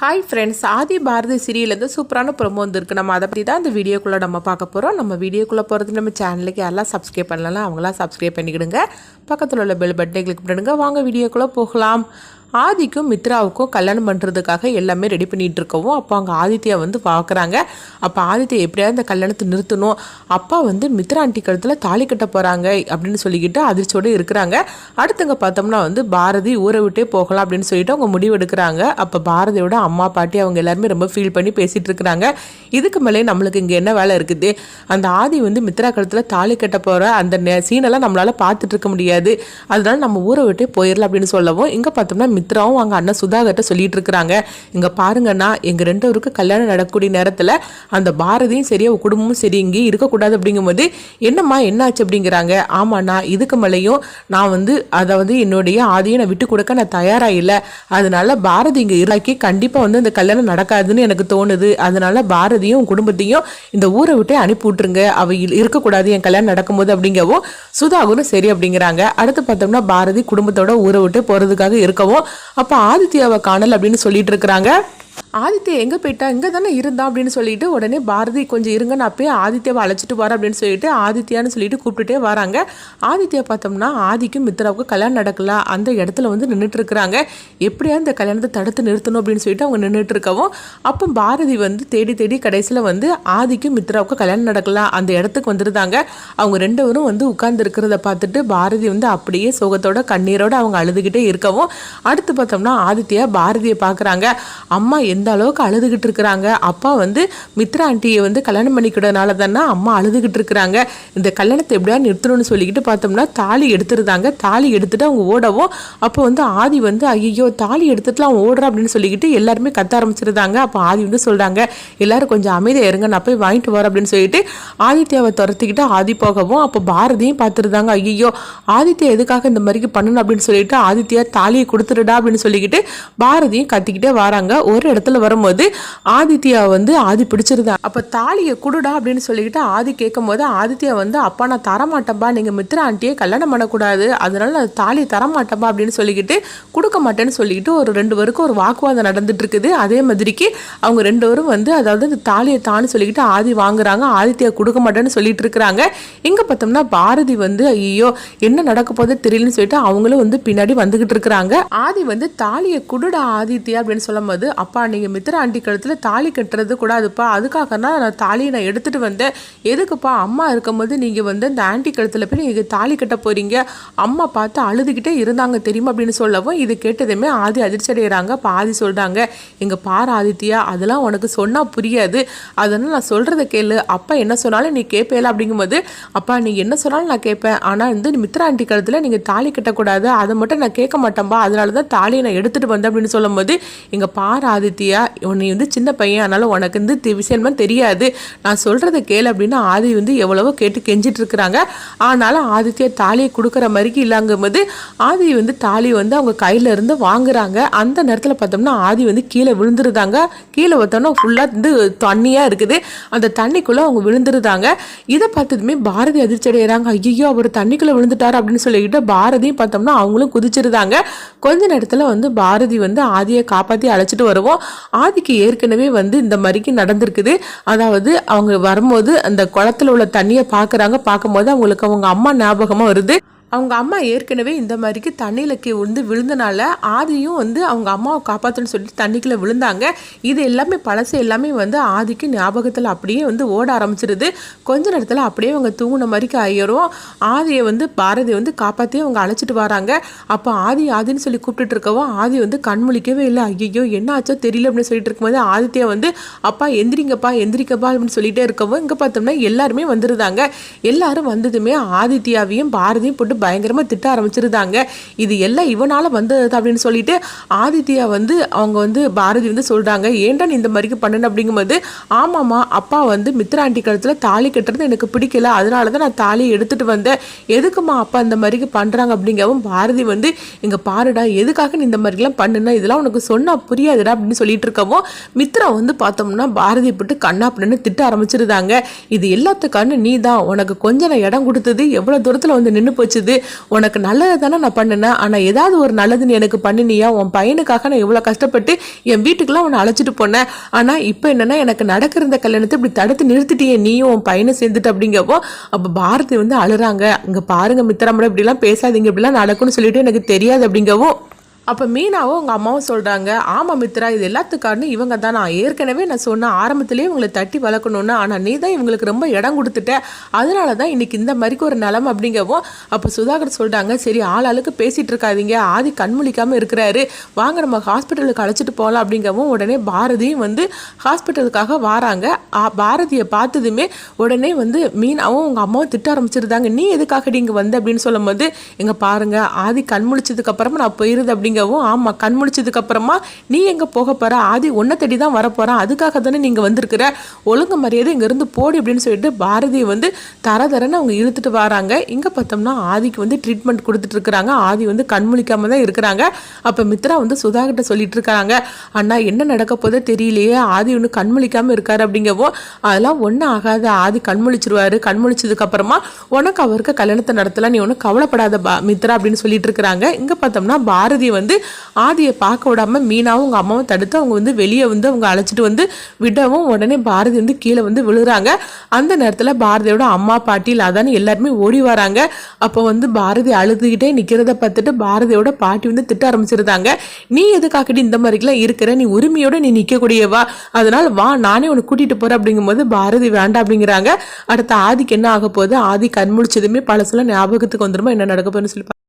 Hi friends Aadhi Bharathi சீரியலேருந்து சூப்பரான promo வந்துருக்கு. நம்ம அதை பற்றி தான் இந்த வீடியோக்குள்ளே நம்ம பார்க்க போகிறோம் நம்ம வீடியோக்குள்ளே போகிறது நம்ம சேனலுக்கு யாரெல்லாம் சப்ஸ்கிரைப் பண்ணலாம் அவங்களாம் சப்ஸ்கிரைப் பண்ணிக்கிடுங்க. பக்கத்தில் உள்ள பெல் பட்டனை கிளிக் பண்ணிடுங்க. வாங்க வீடியோக்குள்ளே போகலாம். ஆதிக்கும் மித்ராவுக்கும் கல்யாணம் பண்ணுறதுக்காக எல்லாமே ரெடி பண்ணிகிட்டு இருக்கவும் அப்போ அங்கே ஆதித்யா வந்து பார்க்குறாங்க அப்போ ஆதித்யா எப்படியாவது இந்த கல்யாணத்தை நிறுத்தணும். அப்பா வந்து மித்ரா ஆண்டி கழுத்தில் தாலி கட்ட போகிறாங்க அப்படின்னு சொல்லிக்கிட்டு அதிர்ச்சியோடு இருக்கிறாங்க. அடுத்தங்க பார்த்தோம்னா வந்து பாரதி ஊரை விட்டே போகலாம் அப்படின்னு சொல்லிட்டு அவங்க முடிவு எடுக்கிறாங்க அப்போ பாரதியோட அம்மா பாட்டி அவங்க எல்லாருமே ரொம்ப ஃபீல் பண்ணி பேசிகிட்டு இருக்கிறாங்க. இதுக்கு மேலே நம்மளுக்கு இங்கே என்ன வேலை இருக்குது? அந்த ஆதி வந்து மித்ரா கழுத்தில் தாலி கட்ட போகிற அந்த சீனெல்லாம் நம்மளால் பார்த்துட்டு இருக்க முடியாது. அதனால நம்ம ஊரை விட்டே போயிடலாம் அப்படின்னு சொல்லவும் இங்கே பார்த்தோம்னா மித்ராவும் அவங்க அண்ணன் சுதாகர்கிட்ட சொல்லிட்டு இருக்கிறாங்க இங்கே பாருங்கன்னா எங்கள் ரெண்டு பேருக்கு கல்யாணம் நடக்கக்கூடிய நேரத்தில் அந்த பாரதியும் சரி அவ குடும்பமும் சரி இங்கே இருக்கக்கூடாது அப்படிங்கும்போது என்னம்மா என்னாச்சு அப்படிங்கிறாங்க. ஆமாண்ணா இதுக்கு மேலேயும் நான் வந்து அதாவது என்னுடைய ஆதியை நான் விட்டு கொடுக்க நான் தயாராக இல்லை அதனால பாரதி இங்கே இராக்கி கண்டிப்பாக வந்து இந்த கல்யாணம் நடக்காதுன்னு எனக்கு தோணுது. அதனால பாரதியும் குடும்பத்தையும் இந்த ஊரை விட்டே அனுப்பி விட்டுருங்க. அவ இல்- இருக்கக்கூடாது என் கல்யாணம் நடக்கும்போது அப்படிங்கவும் சுதாகரும் சரி அப்படிங்கிறாங்க. அடுத்து பார்த்தோம்னா பாரதி குடும்பத்தோட ஊரை விட்டு போகிறதுக்காக இருக்கவும் அப்போ ஆதித்யாவை காணல் அப்படின்னு சொல்லிட்டு இருக்கிறாங்க. ஆதித்யா எங்கே போயிட்டா? இங்கே தானே இருந்தா அப்படின்னு சொல்லிட்டு உடனே பாரதி கொஞ்சம் இருங்க நான் போய் ஆதித்யாவை அழைச்சிட்டு வரேன் அப்படின்னு சொல்லிட்டு ஆதித்யான்னு சொல்லிட்டு கூப்பிட்டுட்டே வராங்க. ஆதித்யா பார்த்தோம்னா ஆதிக்கும் மித்ராவுக்கும் கல்யாணம் நடக்கல. அந்த இடத்துல வந்து நின்றுட்டு இருக்கிறாங்க. எப்படியா இந்த கல்யாணத்தை தடுத்து நிறுத்தணும் அப்படின்னு சொல்லிட்டு அவங்க நின்றுட்டு இருக்கவும் அப்போ பாரதி வந்து தேடி தேடி கடைசியில் வந்து ஆதிக்கும் மித்ராவுக்கும் கல்யாணம் நடக்கல. அந்த இடத்துக்கு வந்துருந்தாங்க. அவங்க ரெண்டு பேரும் வந்து உட்கார்ந்து இருக்கிறத பார்த்துட்டு பாரதி வந்து அப்படியே சோகத்தோட கண்ணீரோட அவங்க அழுதுகிட்டே இருக்கவும் அடுத்து பார்த்தோம்னா ஆதித்யா பாரதியை பார்க்குறாங்க. அம்மா எந்த அளவுக்கு அழுதுகிட்டு இருக்கிறாங்க? அப்பா வந்து மித்ரா ஆண்டியை வந்து கல்யாணம் பண்ணிக்கிட்டனால தானே அம்மா அழுதுகிட்டு இருக்கிறாங்க. இந்த கல்யாணத்தை எப்படியா நிறுத்தணும்னு சொல்லிக்கிட்டு பார்த்தோம்னா தாலி எடுத்துருந்தாங்க தாலி எடுத்துட்டு அவங்க ஓடவும். அப்போ வந்து ஆதி வந்து ஐயோ தாலி எடுத்துட்டுலாம் அவன் ஓடுறா அப்படின்னு சொல்லிக்கிட்டு எல்லாருமே கத்த ஆரம்பிச்சிருந்தாங்க அப்போ ஆதி வந்து சொல்கிறாங்க எல்லாரும் கொஞ்சம் அமைதியாக இருங்க நான் போய் வாங்கிட்டு வரேன் அப்படின்னு சொல்லிட்டு ஆதித்யாவை துரத்திக்கிட்டு ஆதி போகவும் அப்போ பாரதியும் பார்த்துருந்தாங்க ஐயோ ஆதித்யா எதுக்காக இந்த மாதிரி பண்ணணும்? அப்படின்னு சொல்லிட்டு ஆதித்யா தாலியை கொடுத்துருடா அப்படின்னு சொல்லிக்கிட்டு பாரதியும் கத்திக்கிட்டே வராங்க. ஒரு இடத்துல வரும்போது ஆதித்யா வந்து ஆதி பிடிச்சிருந்தா அப்போ தாலியை கொடுடா அப்படின்னு சொல்லிக்கிட்டு ஆதி கேட்கும் போது ஆதித்யா வந்து அப்பா நான் தரமாட்டேன்பா. நீங்கள் மித்ரா ஆண்டியே கல்யாணம் பண்ணக்கூடாது. அதனால நான் தாலி தரமாட்டேன்பா. அப்படின்னு சொல்லிக்கிட்டு கொடுக்க மாட்டேன்னு சொல்லிக்கிட்டு ஒரு ரெண்டு பேருக்கும் ஒரு வாக்குவாதம் நடந்துட்டு இருக்குது அதே மாதிரிக்கு அவங்க ரெண்டு பேரும் வந்து அதாவது இந்த தாலியை தான்னு சொல்லிக்கிட்டு ஆதி வாங்குறாங்க. ஆதித்யா கொடுக்க மாட்டேன்னு சொல்லிட்டு இருக்கிறாங்க இங்கே பார்த்தோம்னா பாரதி வந்து ஐயோ என்ன நடக்க போதே தெரியலன்னு சொல்லிட்டு அவங்களும் வந்து பின்னாடி வந்துகிட்டு இருக்கிறாங்க ஆதி வந்து தாலியை குடுடா ஆதித்யா. அப்படின்னு சொல்லும்போது அப்பா நீங்கள் மித்திர ஆண்டி கழுத்தில் தாலி கட்டுறது கூடாதுப்பா அதுக்காக தான் நான் தாலியை நான் எடுத்துகிட்டு வந்தேன். எதுக்குப்பா? அம்மா இருக்கும்போது நீங்கள் வந்து இந்த ஆண்டி கழுத்தில் போய் நீங்கள் தாலி கட்ட போகிறீங்க அம்மா பார்த்து அழுதுகிட்டே இருந்தாங்க தெரியுமா அப்படின்னு சொல்லவும் இது கேட்டதுமே ஆதி அதிர்ச்சி அடைகிறாங்க பாதி சொல்கிறாங்க எங்கள் எங்க ஆதித்யா அதெல்லாம் உனக்கு சொன்னால் புரியாது. அதனால் நான் சொல்கிறத கேளு. அப்பா என்ன சொன்னாலும் நீ கேட்பேல அப்படிங்கும்போது அப்பா நீ என்ன சொன்னாலும் நான் கேட்பேன் ஆனால் வந்து மித்ரா ஆண்டி கழுத்தில் நீங்கள் தாலி கட்டக்கூடாது. அதை மட்டும் நான் கேட்க மாட்டேன்பா. அதனால தான் தாலியை நான் எடுத்துகிட்டு வந்தேன். அப்படின்னு சொல்லும்போது எங்கள் பார் ஆதித்யா உன்னை வந்து சின்ன பையன் அதனால் உனக்கு வந்து தி- விஷயமா தெரியாது. நான் சொல்கிறத கேளு அப்படின்னு ஆதி வந்து எவ்வளவோ கேட்டு கெஞ்சிட்டு இருக்கிறாங்க ஆனாலும் ஆதித்யா தாலியை கொடுக்குற மாதிரிக்கு இல்லாங்கும்போது ஆதி வந்து தாலி வந்து அவங்க கையில இருந்து வாங்குறாங்க. அந்த நேரத்தில் பார்த்தோம்னா ஆதி வந்து கீழே விழுந்துருதாங்க. கீழே பார்த்தோம்னா ஃபுல்லாக வந்து தண்ணியாக இருக்குது. அந்த தண்ணிக்குள்ளே அவங்க விழுந்துருதாங்க. இதை பார்த்ததுமே பாரதி அதிர்ச்சி அடைகிறாங்க ஐயோ அவர் தண்ணிக்குள்ளே விழுந்துட்டாரு அப்படின்னு சொல்லிக்கிட்டு பாரதியும் பார்த்தோம்னா அவங்களும் குதிச்சிருந்தாங்க. கொஞ்ச நேரத்தில் வந்து பாரதி வந்து ஆதியை காப்பாற்றி அழைச்சிட்டு வருவோம். ஆதிக்கு ஏற்கனவே வந்து இந்த மாதிரிக்கு நடந்திருக்குது. அதாவது அவங்க வரும்போது அந்த குளத்துல உள்ள தண்ணியை பார்க்குறாங்க. பார்க்கும்போது அவங்களுக்கு அவங்க அம்மா ஞாபகமாக வருது. அவங்க அம்மா ஏற்கனவே இந்த மாதிரிக்கு தண்ணியில் கீ வந்து விழுந்தனால ஆதியும் வந்து அவங்க அம்மாவை காப்பாற்றணும்னு சொல்லிட்டு தண்ணிக்குள்ளே விழுந்தாங்க. இது எல்லாமே பழசு எல்லாமே வந்து ஆதிக்கு ஞாபகத்தில் அப்படியே வந்து ஓட ஆரம்பிச்சிருது. கொஞ்ச நேரத்தில் அப்படியே அவங்க தூங்கின மாதிரிக்கு ஆயிரும். ஆதியை வந்து பாரதி வந்து காப்பாற்றி அவங்க அழைச்சிட்டு வராங்க. அப்போ ஆதி ஆதின்னு சொல்லி கூப்பிட்டுட்டு இருக்கவும் ஆதி வந்து கண் முழிக்கவே இல்லை. ஐயோ என்ன ஆச்சோ தெரியல அப்படின்னு சொல்லிட்டு இருக்கும்போது ஆதித்யா வந்து அப்பா எந்திரிங்கப்பா எந்திரிக்கப்பா அப்படின்னு சொல்லிட்டே இருக்கவும் இங்கே பார்த்தோம்னா எல்லாருமே வந்துருந்தாங்க எல்லாரும் வந்ததுமே ஆதித்யாவையும் பாரதியும் போட்டு பயங்கரமாக திட்ட ஆரம்பிச்சிருந்தாங்க. இது எல்லாம் இவனால வந்தது அப்படின்னு சொல்லிட்டு ஆதித்யா வந்து அவங்க வந்து பாரதி வந்து சொல்கிறாங்க ஏன்டா நீ இந்த மாதிரிக்கு பண்ணுன? அப்படிங்கும்போது ஆமாம்மா அப்பா வந்து மித்ரா ஆண்டி கழுத்தில் தாலி கட்டுறது எனக்கு பிடிக்கல. அதனால தான் நான் தாலியை எடுத்துகிட்டு வந்தேன். எதுக்குமா அப்பா இந்த மாதிரிக்கு பண்ணுறாங்க அப்படிங்கவும் பாரதி வந்து இங்கே பாருடா எதுக்காக நீ இந்த மாதிரிலாம் பண்ணுனா? இதெல்லாம் உனக்கு சொன்னால் புரியாதுடா அப்படின்னு சொல்லிட்டு இருக்கவும் மித்ரா வந்து பார்த்தோம்னா பாரதி போட்டு கண்ணா அப்படின்னு திட்ட ஆரம்பிச்சிருந்தாங்க. இது எல்லாத்துக்கான நீ தான். உனக்கு கொஞ்சம் இடம் கொடுத்தது எவ்வளோ தூரத்தில் வந்து நின்று போச்சுது? இருக்குது உனக்கு நல்லது தானே நான் பண்ணினேன். ஆனால் ஏதாவது ஒரு நல்லது நீ எனக்கு பண்ணினியா? உன் பையனுக்காக நான் இவ்வளோ கஷ்டப்பட்டு என் வீட்டுக்கெலாம் உன்னை அழைச்சிட்டு போனேன். ஆனால் இப்போ என்னென்னா எனக்கு நடக்கிற இந்த கல்யாணத்தை இப்படி தடுத்து நிறுத்திட்டியே. நீயும் உன் பையனை சேர்ந்துட்டு அப்படிங்கப்போ அப்போ பாரதி வந்து அழுறாங்க. இங்கே பாருங்க மித்திரமட இப்படிலாம் பேசாதீங்க இப்படிலாம் நடக்கும்னு சொல்லிட்டு எனக்கு தெரியாது அப்படிங்கவும் அப்போ மீனாவும் உங்கள் அம்மாவும் சொல்கிறாங்க ஆமாம் மித்ரா இது எல்லாத்துக்கு இவங்க தான் நான் ஏற்கனவே நான் சொன்னேன் ஆரம்பத்துலேயே இவங்களை தட்டி வளர்க்கணுன்னு ஆனால் நீ தான் இவங்களுக்கு ரொம்ப இடம் கொடுத்துட்ட. அதனால தான் இன்னைக்கு இந்த மாதிரிக்கு ஒரு நிலம் அப்படிங்கவும் அப்போ சுதாகர் சொல்கிறாங்க சரி ஆள் ஆளுக்கு பேசிகிட்டு இருக்காதீங்க. ஆதி கண்முழிக்காமல் இருக்கிறாரு. வாங்க நம்ம ஹாஸ்பிட்டலுக்கு அழைச்சிட்டு போகலாம் அப்படிங்கவும் உடனே பாரதியும் வந்து ஹாஸ்பிட்டலுக்காக வாராங்க. பாரதியை பார்த்ததுமே உடனே வந்து மீனாவும் உங்கள் அம்மாவும் திட்ட ஆரம்பிச்சிருந்தாங்க. நீ எதுக்காக இங்கே வந்த? அப்படின்னு சொல்லும்போது எங்க பாருங்க ஆதி கண் முழிச்சதுக்கு அப்புறமா நான் போயிருது அப்படிங்கவும் ஆமாம் கண் முடிச்சதுக்கு அப்புறமா நீ எங்கே போக போகிற ஆதி உன்னை தேடி தான் வரப்போகிறான் அதுக்காக தானே நீங்கள் வந்திருக்கிற? ஒழுங்கு மரியாதை இங்கேருந்து போடி அப்படின்னு சொல்லிட்டு பாரதியை வந்து தர தரன்னு அவங்க இழுத்துட்டு வராங்க. இங்கே பார்த்தோம்னா ஆதிக்கு வந்து ட்ரீட்மெண்ட் கொடுத்துட்டு இருக்கிறாங்க. ஆதி வந்து கண் முழிக்காம தான் இருக்கிறாங்க. அப்போ மித்ரா வந்து சுதாகிட்ட சொல்லிட்டு இருக்காங்க. அண்ணா என்ன நடக்க போதோ தெரியலையே. ஆதி ஒன்று கண் முழிக்காமல் இருக்காரு அப்படிங்கவோ அதெல்லாம் ஒன்றும் ஆகாது. ஆதி கண் முழிச்சிருவாரு. கண் முழிச்சதுக்கு அப்புறமா உனக்கு அவருக்கு கல்யாணத்தை நடத்தலாம். நீ ஒன்றும் கவலைப்படாத பா மித்ரா அப்படின்னு சொல்லிட்டு இருக்கிறாங்க. இங்கே பார்த்தோம்னா பாரதி வந்து ஆதியை பார்க்க விடாம மீனாவும் உங்கள் அம்மாவும் தடுத்து அவங்க வந்து வெளியே வந்து அவங்க அழைச்சிட்டு வந்து விடவும் உடனே பாரதி வந்து கீழே வந்து விழுகிறாங்க அந்த நேரத்தில் பாரதியோட அம்மா பாட்டி அதானே எல்லாருமே ஓடி வராங்க. அப்போ வந்து பாரதி அழுதுகிட்டே நிற்கிறத பார்த்துட்டு பாரதியோட பாட்டி வந்து திட்ட ஆரம்பிச்சிருந்தாங்க. நீ எதுக்காகடி இந்த மாதிரிக்கெல்லாம் இருக்கிற? நீ உரிமையோட நீ நிற்கக்கூடியவா அதனால் வா நானே உன்னை கூட்டிகிட்டு போறேன் அப்படிங்கும்போது பாரதி வேண்டாம் அப்படிங்கிறாங்க. அடுத்த ஆதிக்கு என்ன ஆக போகுது? ஆதி கண் முழிச்சதுமே பழசுல ஞாபகத்துக்கு வந்துருமா? என்ன நடக்க போகுதுன்னு சொல்லி